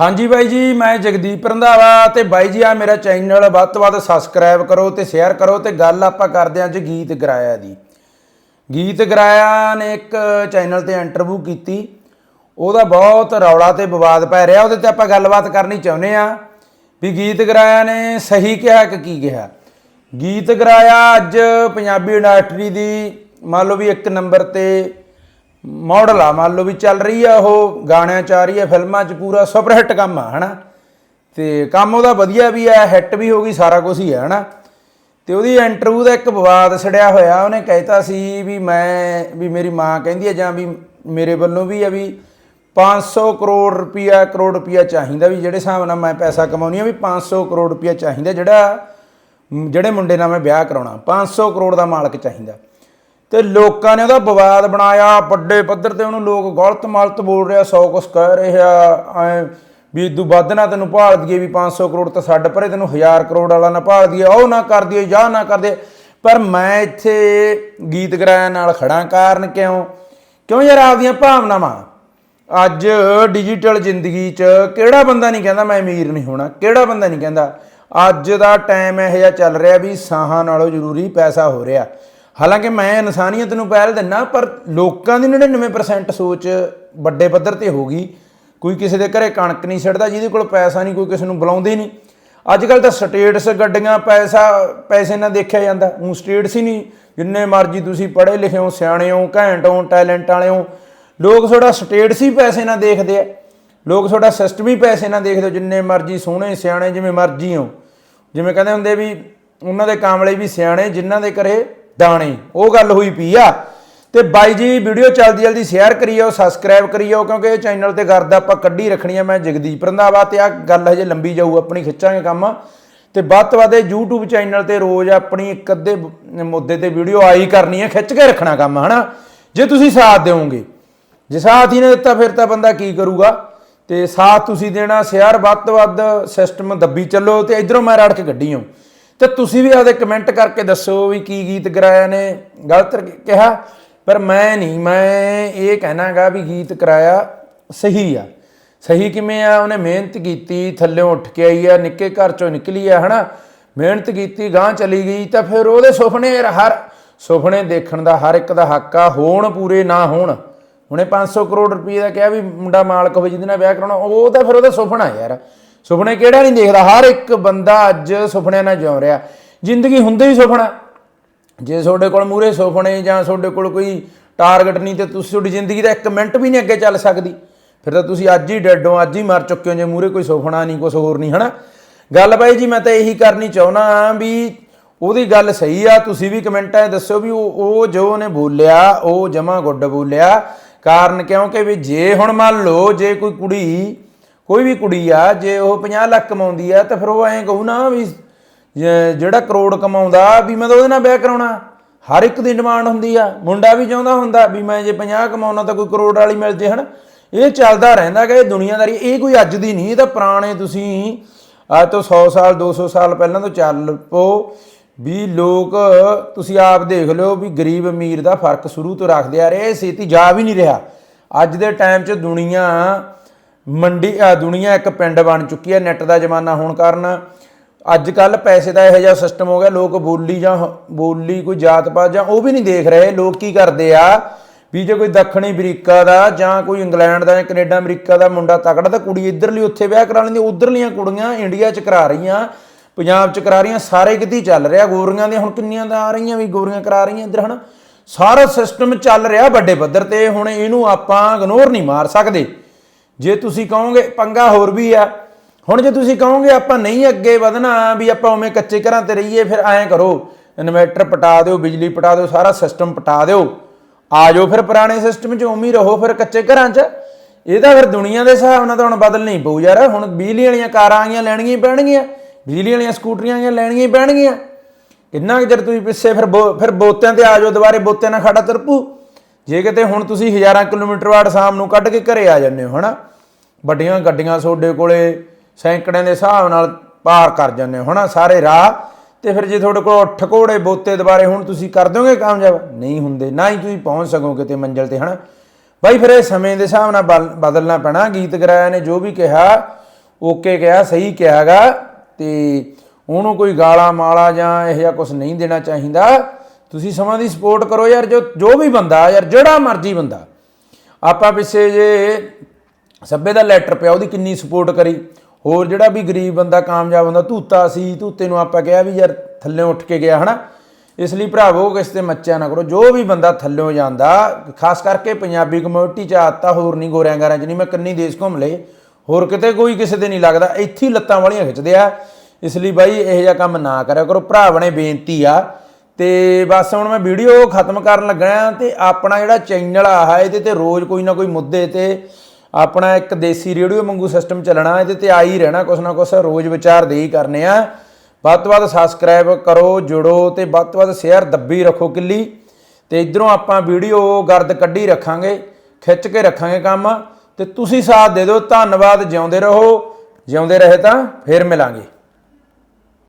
ਹਾਂਜੀ ਬਾਈ ਜੀ, ਮੈਂ ਜਗਦੀਪ ਰੰਧਾਵਾ ਤੇ ਬਾਈ ਜੀ ਆ ਮੇਰਾ ਚੈਨਲ, ਵੱਧ ਤੋਂ ਵੱਧ ਸਬਸਕ੍ਰਾਈਬ ਕਰੋ ਤੇ ਸ਼ੇਅਰ ਕਰੋ ਤੇ ਗੱਲ ਆਪਾਂ ਕਰਦੇ ਹਾਂ ਅੱਜ ਗੀਤ ਗਰਾਇਆ ਦੀ। ਗੀਤ ਗਰਾਇਆ ਨੇ ਇੱਕ ਚੈਨਲ ਤੇ ਇੰਟਰਵਿਊ ਕੀਤੀ। ਉਹਦਾ ਬਹੁਤ ਰੌਲਾ ਤੇ ਵਿਵਾਦ ਪੈ ਰਿਹਾ, ਉਹਦੇ ਤੇ ਆਪਾਂ ਗੱਲਬਾਤ ਕਰਨੀ ਚਾਹੁੰਦੇ ਆ ਵੀ ਗੀਤ ਗਰਾਇਆ ਨੇ ਸਹੀ ਕਿਹਾ ਕਿ ਕੀ ਕਿਹਾ। ਗੀਤ ਗਰਾਇਆ ਅੱਜ ਪੰਜਾਬੀ ਇੰਡਸਟਰੀ ਦੀ ਮੰਨ ਲਓ ਵੀ ਇੱਕ ਨੰਬਰ ਤੇ ਮਾਡਲ ਆ, ਮੰਨ ਲਓ ਵੀ ਚੱਲ ਰਹੀ ਆ ਉਹ, ਗਾਣਿਆਂ ਚ ਆ ਰਹੀ ਆ, ਫਿਲਮਾਂ ਚ ਪੂਰਾ ਸੁਪਰ ਹਿੱਟ ਕੰਮ ਆ, ਹਨਾ? ਤੇ ਕੰਮ ਉਹਦਾ ਵਧੀਆ ਵੀ ਆ, ਹਿੱਟ ਵੀ ਹੋ ਗਈ, ਸਾਰਾ ਕੁਝ ਹੀ ਆ, ਹਨਾ? ਤੇ ਉਹਦੀ ਇੰਟਰਵਿਊ ਦਾ ਇੱਕ ਵਿਵਾਦ ਛੜਿਆ ਹੋਇਆ, ਉਹਨੇ ਕਹਿਤਾ ਸੀ ਵੀ ਮੈਂ, ਵੀ ਮੇਰੀ ਮਾਂ ਕਹਿੰਦੀ ਹੈ ਜਾਂ ਵੀ ਮੇਰੇ ਵੱਲੋਂ ਵੀ ਆ ਵੀ 500 ਕਰੋੜ ਰੁਪਿਆ ਕਰੋੜ ਰੁਪਿਆ ਚਾਹੀਦਾ ਵੀ ਜਿਹੜੇ ਹਿਸਾਬ ਨਾਲ ਮੈਂ ਪੈਸਾ ਕਮਾਉਣੀ ਆ ਵੀ 500 ਕਰੋੜ ਰੁਪਿਆ ਚਾਹੀਦਾ ਜਿਹੜਾ, ਜਿਹੜੇ ਮੁੰਡੇ ਨਾਲ ਮੈਂ ਵਿਆਹ ਕਰਾਉਣਾ 500 ਕਰੋੜ ਦਾ ਮਾਲਕ ਚਾਹੀਦਾ। ਤੇ ਲੋਕਾਂ ਨੇ ਉਹਦਾ ਵਿਵਾਦ ਬਣਾਇਆ, ਵੱਡੇ ਪੱਧਰ ਤੇ ਉਹਨੂੰ ਲੋਕ ਗਲਤ ਮਲਤ ਬੋਲ ਰਿਹਾ, ਸੌ ਕੁਛ ਕਹਿ ਰਿਹਾ ਐ ਵੀ ਇਦੂ ਵੱਧ ਨਾ ਤੈਨੂੰ ਭਾਲ ਦਈਏ ਵੀ 500 ਕਰੋੜ ਤਾਂ ਛੱਡ ਪਰੇ, ਤੈਨੂੰ 1000 ਕਰੋੜ ਵਾਲਾ ਨਾ ਭਾਲ ਦਈਏ, ਉਹ ਨਾ ਕਰ ਦਈਏ, ਜਾਂ ਨਾ ਕਰਦੇ ਪਰ ਮੈਂ ਇੱਥੇ ਗੀਤ ਗਰਾਇਆ ਨਾਲ ਖੜਾ ਕਾਰਨ ਕਿਉਂ? ਕਿਉਂ ਯਾਰ ਆਪਦੀਆਂ ਭਾਵਨਾਵਾਂ? ਅੱਜ ਡਿਜੀਟਲ ਜ਼ਿੰਦਗੀ 'ਚ ਕਿਹੜਾ ਬੰਦਾ ਨਹੀਂ ਕਹਿੰਦਾ ਮੈਂ ਅਮੀਰ ਨਹੀਂ ਹੋਣਾ, ਕਿਹੜਾ ਬੰਦਾ ਨਹੀਂ ਕਹਿੰਦਾ? ਅੱਜ ਦਾ ਟਾਈਮ ਇਹੋ ਜਿਹਾ ਚੱਲ ਰਿਹਾ ਵੀ ਸਾਹਾਂ ਨਾਲੋਂ ਜ਼ਰੂਰੀ ਪੈਸਾ ਹੋ ਰਿਹਾ। ਹਾਲਾਂਕਿ ਮੈਂ ਇਨਸਾਨੀਅਤ ਨੂੰ ਪਹਿਲ ਦਿੰਨਾ, ਪਰ ਲੋਕਾਂ ਦੀ 99% ਸੋਚ ਵੱਡੇ ਪੱਧਰ ਤੇ ਹੋ ਗਈ। ਕੋਈ ਕਿਸੇ ਦੇ ਘਰੇ ਕਣਕ ਨਹੀਂ ਛੱਡਦਾ, ਜਿਹਦੇ ਕੋਲ ਪੈਸਾ ਨਹੀਂ, ਕੋਈ ਕਿਸੇ ਨੂੰ ਬੁਲਾਉਂਦੇ ਨਹੀਂ। ਅੱਜ ਕੱਲ ਤਾਂ ਸਟੇਟਸ ਗੱਡੀਆਂ, ਪੈਸਾ, ਪੈਸੇ ਨਾਲ ਦੇਖਿਆ ਜਾਂਦਾ। ਉਹ ਸਟੇਟਸ ਹੀ ਨਹੀਂ। ਜਿੰਨੇ ਮਰਜ਼ੀ ਤੁਸੀਂ ਪੜ੍ਹੇ ਲਿਖੇ ਹੋ, ਸਿਆਣੇ ਹੋ, ਘੈਂਟ ਹੋ, ਟੈਲੈਂਟ ਵਾਲੇ ਹੋ, ਲੋਕ ਤੁਹਾਡਾ ਸਟੇਟਸ ਹੀ ਪੈਸੇ ਨਾਲ ਦੇਖਦੇ ਆ। ਲੋਕ ਤੁਹਾਡਾ ਸਿਸਟਮ ਹੀ ਪੈਸੇ ਨਾਲ ਦੇਖਦੇ ਹੋ ਜਿੰਨੇ ਮਰਜ਼ੀ ਸੋਹਣੇ, ਸਿਆਣੇ, ਜਿਵੇਂ ਮਰਜ਼ੀ ਹੋ। ਜਿਵੇਂ ਕਹਿੰਦੇ ਹੁੰਦੇ ਵੀ ਉਹਨਾਂ ਦੇ ਕਾਮਲੇ ਵੀ ਸਿਆਣੇ, ਜਿਨ੍ਹਾਂ ਦੇ ਘਰੇ ਦਾਣੇ, ਉਹ ਗੱਲ ਹੋਈ ਪਈ ਆ। ਤੇ ਬਾਈ ਜੀ, ਵੀਡੀਓ ਜਲਦੀ ਜਲਦੀ ਸ਼ੇਅਰ ਕਰੀਓ ਸਬਸਕ੍ਰਾਈਬ ਕਰੀਓ, ਕਿਉਂਕਿ ਇਹ ਚੈਨਲ ਤੇ ਕਰਦਾ ਆਪਾਂ ਕੱਢੀ ਰੱਖਣੀ ਆ ਮੈਂ ਜਗਦੀਪ ਰੰਧਾਵਾ ਤੇ ਆ ਗੱਲ ਹਜੇ ਲੰਬੀ ਜਾਊ, ਆਪਣੀ ਖਿੱਚਾਂਗੇ ਕੰਮ। ਤੇ ਵੱਧ ਤੋਂ ਵੱਧ ਇਹ YouTube ਚੈਨਲ ਤੇ ਰੋਜ਼ ਆਪਣੀ ਇੱਕ ਅੱਧੇ ਮੁੱਦੇ ਤੇ ਵੀਡੀਓ ਆਈ ਕਰਨੀ ਹੈ ਖਿੱਚ ਕੇ ਰੱਖਣਾ ਕੰਮ, ਹਨਾ? ਜੇ ਤੁਸੀਂ ਸਾਥ ਦਿਓਗੇ। ਜੇ ਸਾਥ ਹੀ ਨਾ ਦਿੱਤਾ, ਫਿਰ ਤਾਂ ਬੰਦਾ ਕੀ ਕਰੂਗਾ? ਤੇ ਸਾਥ ਤੁਸੀਂ ਦੇਣਾ ਸ਼ੇਅਰ ਵੱਧ ਤੋਂ ਵੱਧ ਸਿਸਟਮ ਦੱਬੀ ਚੱਲੋ, ਤੇ ਇਧਰੋਂ ਮੈਂ ਰੜ ਕੇ ਗੱਡੀ ਹਾਂ ਤੇ ਤੁਸੀਂ ਵੀ ਆਪਦੇ ਕਮੈਂਟ ਕਰਕੇ ਦੱਸੋ ਵੀ ਕੀ ਗੀਤ ਗਰਾਇਆ ਨੇ। ਗਲਤ ਕਿਹਾ, ਪਰ ਮੈਂ ਨਹੀਂ, ਮੈਂ ਇਹ ਕਹਿਣਾਗਾ ਵੀ ਗੀਤ ਕਰਾਇਆ ਸਹੀ ਆ। ਸਹੀ ਕਿਵੇਂ ਆ? ਉਹਨੇ ਮਿਹਨਤ ਕੀਤੀ, ਥੱਲੇੋਂ ਉੱਠ ਕੇ ਆਈ ਆ, ਨਿੱਕੇ ਘਰ ਚੋਂ ਨਿਕਲੀ ਆ, ਹਨਾ। ਮਿਹਨਤ ਕੀਤੀ ਗਾਂ ਚਲੀ ਗਈ, ਤਾਂ ਫਿਰ ਉਹਦੇ ਸੁਪਨੇ ਹਰ ਸੁਪਨੇ ਦੇਖਣ ਦਾ ਹਰ ਇੱਕ ਦਾ ਹੱਕ ਆ, ਹੋਣ ਪੂਰੇ ਨਾ ਹੋਣ। ਹੁਣੇ 500 ਕਰੋੜ ਰੁਪਏ ਦਾ ਕਿਹਾ ਵੀ ਮੁੰਡਾ ਮਾਲਕ ਹੋਵੇ, ਜਿਹਦੇ ਨਾਲ ਵਿਆਹ ਕਰਾਉਣਾ, ਉਹ ਤਾਂ ਫਿਰ ਉਹਦਾ ਸੁਪਨਾ ਯਾਰ। ਸੁਪਨੇ ਕਿਹੜਾ ਨਹੀਂ ਦੇਖਦਾ? ਹਰ ਇੱਕ ਬੰਦਾ ਅੱਜ ਸੁਪਨਿਆਂ ਨਾਲ ਜਿਉ ਰਿਹਾ। ਜ਼ਿੰਦਗੀ ਹੁੰਦੇ ਹੀ ਸੁਪਨਾ ਜੇ ਤੁਹਾਡੇ ਕੋਲ ਮੂਰੇ ਸੁਪਨੇ ਜਾਂ ਤੁਹਾਡੇ ਕੋਲ ਕੋਈ ਟਾਰਗੇਟ ਨਹੀਂ ਤੇ ਤੁਸੀਂ ਤੁਹਾਡੀ ਜ਼ਿੰਦਗੀ ਦਾ ਇੱਕ ਮਿੰਟ ਵੀ ਨਹੀਂ ਅੱਗੇ ਚੱਲ ਸਕਦੀ। ਫਿਰ ਤਾਂ ਤੁਸੀਂ ਅੱਜ ਹੀ ਡੈਡ ਹੋ, ਅੱਜ ਹੀ ਮਰ ਚੁੱਕੇ ਹੋ, ਜੇ ਮੂਰੇ ਕੋਈ ਸੁਪਨਾ ਨਹੀਂ ਕੁਝ ਹੋਰ ਨਹੀਂ, ਹਨਾ? ਗੱਲ ਬਾਈ ਜੀ, ਮੈਂ ਤਾਂ ਇਹੀ ਕਰਨੀ ਚਾਹੁੰਦਾ ਵੀ ਉਹਦੀ ਗੱਲ ਸਹੀ ਆ, ਤੁਸੀਂ ਵੀ ਕਮੈਂਟਾਂ 'ਚ ਦੱਸਿਓ ਵੀ ਉਹ ਉਹ ਜੋ ਉਹਨੇ ਬੋਲਿਆ, ਉਹ ਜਮਾ ਗੁੱਡ ਬੋਲਿਆ। ਕਾਰਨ ਕਿਉਂਕਿ ਵੀ ਜੇ ਹੁਣ ਮੰਨ ਲਓ, ਜੇ ਕੋਈ ਕੁੜੀ ਕੋਈ ਵੀ ਕੁੜੀ ਆ, ਜੇ ਉਹ 50 ਲੱਖ ਕਮਾਉਂਦੀ ਆ, ਤਾਂ ਫਿਰ ਉਹ ਐਂ ਕਹੂ, ਨਾ ਵੀ ਜਿਹੜਾ ਕਰੋੜ ਕਮਾਉਂਦਾ, ਵੀ ਮੈਂ ਤਾਂ ਉਹਦੇ ਨਾਲ ਵਿਆਹ ਕਰਾਉਣਾ। ਹਰ ਇੱਕ ਦੀ ਡਿਮਾਂਡ ਹੁੰਦੀ ਆ। ਮੁੰਡਾ ਵੀ ਚਾਹੁੰਦਾ ਹੁੰਦਾ ਵੀ ਮੈਂ ਜੇ 50 ਕਮਾਉਣਾ ਤਾਂ ਕੋਈ ਕਰੋੜ ਵਾਲੀ ਮਿਲ ਜੇ, ਹਨ? ਇਹ ਚੱਲਦਾ ਰਹਿੰਦਾ ਕਿ ਇਹ ਦੁਨੀਆਦਾਰੀ, ਇਹ ਕੋਈ ਅੱਜ ਦੀ ਨਹੀਂ, ਇਹ ਤਾਂ ਪੁਰਾਣੇ ਤੁਸੀਂ ਅੱਜ ਤੋਂ 100 ਸਾਲ 200 ਸਾਲ ਪਹਿਲਾਂ ਤੋਂ ਚੱਲ ਪੋ ਵੀ ਲੋਕ, ਤੁਸੀਂ ਆਪ ਦੇਖ ਲਿਓ ਵੀ ਗਰੀਬ ਅਮੀਰ ਦਾ ਫ਼ਰਕ ਸ਼ੁਰੂ ਤੋਂ ਰੱਖਦੇ ਆ ਰਹੇ, ਇਹ ਛੇਤੀ ਜਾ ਵੀ ਨਹੀਂ ਰਿਹਾ। ਅੱਜ ਦੇ ਟਾਈਮ 'ਚ ਦੁਨੀਆ ਮੰਡੀ ਦੁਨੀਆ ਇੱਕ ਪਿੰਡ ਬਣ ਚੁੱਕੀ ਹੈ, ਨੈਟ ਦਾ ਜ਼ਮਾਨਾ ਹੋਣ ਕਾਰਨ। ਅੱਜ ਕੱਲ ਪੈਸੇ ਦਾ ਇਹੋ ਜਿਹਾ ਸਿਸਟਮ ਹੋ ਗਿਆ, ਲੋਕ ਬੋਲੀ ਜਾਂ ਬੋਲੀ ਕੋਈ ਜਾਤ ਪਾਤ ਜਾਂ ਉਹ ਵੀ ਨਹੀਂ ਦੇਖ ਰਹੇ। ਲੋਕ ਕੀ ਕਰਦੇ ਆ? ਵੀ ਜੇ ਕੋਈ ਦੱਖਣੀ ਅਮਰੀਕਾ ਦਾ ਜਾਂ ਕੋਈ ਇੰਗਲੈਂਡ ਦਾ ਜਾਂ ਕੈਨੇਡਾ ਅਮਰੀਕਾ ਦਾ ਮੁੰਡਾ ਤਕੜਾ, ਤਾਂ ਕੁੜੀ ਇੱਧਰਲੀ ਉੱਥੇ ਵਿਆਹ ਕਰਾ ਲੈਂਦੀ, ਉਧਰਲੀਆਂ ਕੁੜੀਆਂ ਇੰਡੀਆ 'ਚ ਕਰਾ ਰਹੀਆਂ, ਪੰਜਾਬ 'ਚ ਕਰਾ ਰਹੀਆਂ, ਸਾਰੇ ਕਿਤੇ ਚੱਲ ਰਿਹਾ। ਗੋਰੀਆਂ ਦੀਆਂ ਹੁਣ ਕਿੰਨੀਆਂ ਦਾ ਆ ਰਹੀਆਂ ਵੀ, ਗੋਰੀਆਂ ਕਰਾ ਰਹੀਆਂ ਇੱਧਰ, ਹਨਾ? ਸਾਰਾ ਸਿਸਟਮ ਚੱਲ ਰਿਹਾ ਵੱਡੇ ਪੱਧਰ ਤੇ, ਹੁਣ ਇਹਨੂੰ ਆਪਾਂ ਇਗਨੋਰ ਨਹੀਂ ਮਾਰ ਸਕਦੇ। ਜੇ ਤੁਸੀਂ ਕਹੋਗੇ ਪੰਗਾ ਹੋਰ ਵੀ ਆ, ਹੁਣ ਜੇ ਤੁਸੀਂ ਕਹੋਗੇ ਆਪਾਂ ਨਹੀਂ ਅੱਗੇ ਵਧਣਾ, ਵੀ ਆਪਾਂ ਉਵੇਂ ਕੱਚੇ ਘਰਾਂ ਤੇ ਰਹੀਏ, ਫਿਰ ਐਂ ਕਰੋ, ਇਨਵਰਟਰ ਪਟਾ ਦਿਓ, ਬਿਜਲੀ ਪਟਾ ਦਿਓ, ਸਾਰਾ ਸਿਸਟਮ ਪਟਾ ਦਿਓ। ਆ ਜਾਓ ਫਿਰ ਪੁਰਾਣੇ ਸਿਸਟਮ 'ਚ, ਉਵੇਂ ਰਹੋ ਫਿਰ ਕੱਚੇ ਘਰਾਂ 'ਚ। ਇਹ ਤਾਂ ਫਿਰ ਦੁਨੀਆ ਦੇ ਹਿਸਾਬ ਨਾਲ ਤਾਂ ਹੁਣ ਬਦਲ ਨਹੀਂ ਪਊ ਯਾਰ, ਹੁਣ ਬਿਜਲੀ ਵਾਲੀਆਂ ਕਾਰਾਂ ਆਈਆਂ ਲੈਣੀਆਂ ਹੀ ਪੈਣਗੀਆਂ, ਬਿਜਲੀ ਵਾਲੀਆਂ ਸਕੂਟਰੀਆਂ ਆਈਆਂ ਲੈਣੀਆਂ ਹੀ ਪੈਣਗੀਆਂ। ਕਿੰਨਾ ਕੁ ਚਿਰ ਤੁਸੀਂ ਪਿੱਛੇ ਫਿਰ ਬੋ- ਫਿਰ ਬੋਤਿਆਂ ਤੇ ਆ ਜਾਓ, ਦੁਬਾਰੇ ਬੋਤਿਆਂ ਨਾਲ ਖੜਾ ਤਰਪੂ ਜੇ ਕਿਤੇ ਹੁਣ ਤੁਸੀਂ ਹਜ਼ਾਰਾਂ ਕਿਲੋਮੀਟਰ ਵਾਟ ਸ਼ਾਮ ਨੂੰ ਕੱਢ ਕੇ ਘਰੇ ਆ ਜਾਂਦੇ ਹੋ, ਹਨਾ? ਵੱਡੀਆਂ ਗੱਡੀਆਂ ਤੁਹਾਡੇ ਕੋਲੇ ਸੈਂਕੜਿਆਂ ਦੇ ਹਿਸਾਬ ਨਾਲ ਪਾਰ ਕਰ ਜਾਂਦੇ ਹੋ, ਹਨਾ? ਸਾਰੇ ਰਾਹ। ਤੇ ਫਿਰ ਜੇ ਤੁਹਾਡੇ ਕੋਲ ਠਕੋੜੇ ਬੋਤੇ ਦੁਬਾਰੇ ਹੁਣ ਤੁਸੀਂ ਕਰ ਦੋਗੇ ਕਾਮਯਾਬ? ਨਹੀਂ ਹੁੰਦੇ, ਨਾ ਹੀ ਤੁਸੀਂ ਪਹੁੰਚ ਸਕੋ ਕਿਤੇ ਮੰਜ਼ਿਲ ਤੇ, ਹਨਾ? ਬਾਈ, ਫਿਰ ਇਹ ਸਮੇਂ ਦੇ ਹਿਸਾਬ ਨਾਲ ਬਲ- ਬਦਲਣਾ ਪੈਣਾ। ਗੀਤ ਗਰਾਇਆ ਨੇ ਜੋ ਵੀ ਕਿਹਾ, ਓਕੇ ਕਿਹਾ, ਸਹੀ ਕਿਹਾਗਾ। ਤੇ ਉਹਨੂੰ ਕੋਈ ਗਾਲਾਂ ਮਾਲਾ ਜਾਂ ਇਹੋ ਜਿਹਾ ਕੁਝ ਨਹੀਂ ਦੇਣਾ ਚਾਹੀਦਾ। ਤੁਸੀਂ ਸਮਾਂ ਦੀ ਸਪੋਰਟ ਕਰੋ ਯਾਰ, ਜੋ ਜੋ ਵੀ ਬੰਦਾ, ਯਾਰ, ਜਿਹੜਾ ਮਰਜ਼ੀ ਬੰਦਾ। ਆਪਾਂ ਪਿੱਛੇ ਜੇ ਸੱਬੇ ਦਾ ਲੈਟਰ ਪਿਆ, ਉਹਦੀ ਕਿੰਨੀ ਸਪੋਰਟ ਕਰੀ। ਹੋਰ ਜਿਹੜਾ ਵੀ ਗਰੀਬ ਬੰਦਾ, ਕਾਮਯਾਬ ਹੁੰਦਾ ਧੂਤਾ ਸੀ, ਧੂਤੇ ਨੂੰ ਆਪਾਂ ਕਿਹਾ ਵੀ ਯਾਰ, ਥੱਲੇ ਉੱਠ ਕੇ ਗਿਆ, ਹਨਾ? ਇਸ ਲਈ ਭਰਾਵੋ, ਕਿਸ ਤੇ ਮੱਚਿਆ ਨਾ ਕਰੋ। ਜੋ ਵੀ ਬੰਦਾ ਥੱਲਿਓਂ ਜਾਂਦਾ, ਖਾਸ ਕਰਕੇ ਪੰਜਾਬੀ ਕਮਿਊਨਿਟੀ ਚ ਆਤਾ ਹੋਰ ਨਹੀਂ ਗੋਰਿਆਂ ਗਾਰਾਂ ਚ ਨਹੀਂ ਮੈਂ ਕੰਨੀ ਦੇਸ਼ ਘੁੰਮ ਲਏ। ਹੋਰ ਕਿਤੇ ਕੋਈ ਕਿਸੇ ਦੇ ਨਹੀਂ ਲੱਗਦਾ, ਇੱਥੇ ਹੀ ਲੱਤਾਂ ਵਾਲੀਆਂ ਖਿੱਚਦੇ ਆ। ਇਸ ਲਈ ਬਾਈ, ਇਹੋ ਜਿਹਾ ਕੰਮ ਨਾ ਕਰਿਆ ਕਰੋ। ਭਰਾ ਬਣੇ ਬੇਨਤੀ ਆ। ਤੇ ਬਸ ਹੁਣ ਮੈਂ ਵੀਡੀਓ ਖਤਮ ਕਰਨ ਲੱਗਾ ਤੇ ਆਪਣਾ ਜਿਹੜਾ ਚੈਨਲ ਆ ਇਹਦੇ ਤੇ ਰੋਜ਼ ਕੋਈ ਨਾ ਕੋਈ ਮੁੱਦੇ ਤੇ ਆਪਣਾ ਇੱਕ ਦੇਸੀ ਰੇਡੀਓ ਵਾਂਗੂ ਸਿਸਟਮ ਚੱਲਣਾ, ਇਹਦੇ ਤੇ ਆ ਹੀ ਰਹਿਣਾ ਕੁਛ ਨਾ ਕੁਛ, ਰੋਜ਼ ਵਿਚਾਰ ਦੇ ਹੀ ਕਰਨੇ ਆ। ਵੱਧ ਤੋਂ ਵੱਧ ਸਬਸਕ੍ਰਾਈਬ ਕਰੋ, ਜੁੜੋ ਤੇ ਵੱਧ ਤੋਂ ਵੱਧ ਸ਼ੇਅਰ ਦੱਬੀ ਰੱਖੋ ਕਿੱਲੀ। ਤੇ ਇਧਰੋਂ ਆਪਾਂ ਵੀਡੀਓ ਗਰਦ ਕੱਢੀ ਰੱਖਾਂਗੇ, ਖਿੱਚ ਕੇ ਰੱਖਾਂਗੇ ਕੰਮ। ਤੇ ਤੁਸੀਂ ਸਾਥ ਦੇ ਦਿਓ, ਧੰਨਵਾਦ, ਜਿਉਂਦੇ ਰਹੋ। ਜਿਉਂਦੇ ਰਹੇ ਤਾਂ ਫੇਰ ਮਿਲਾਂਗੇ।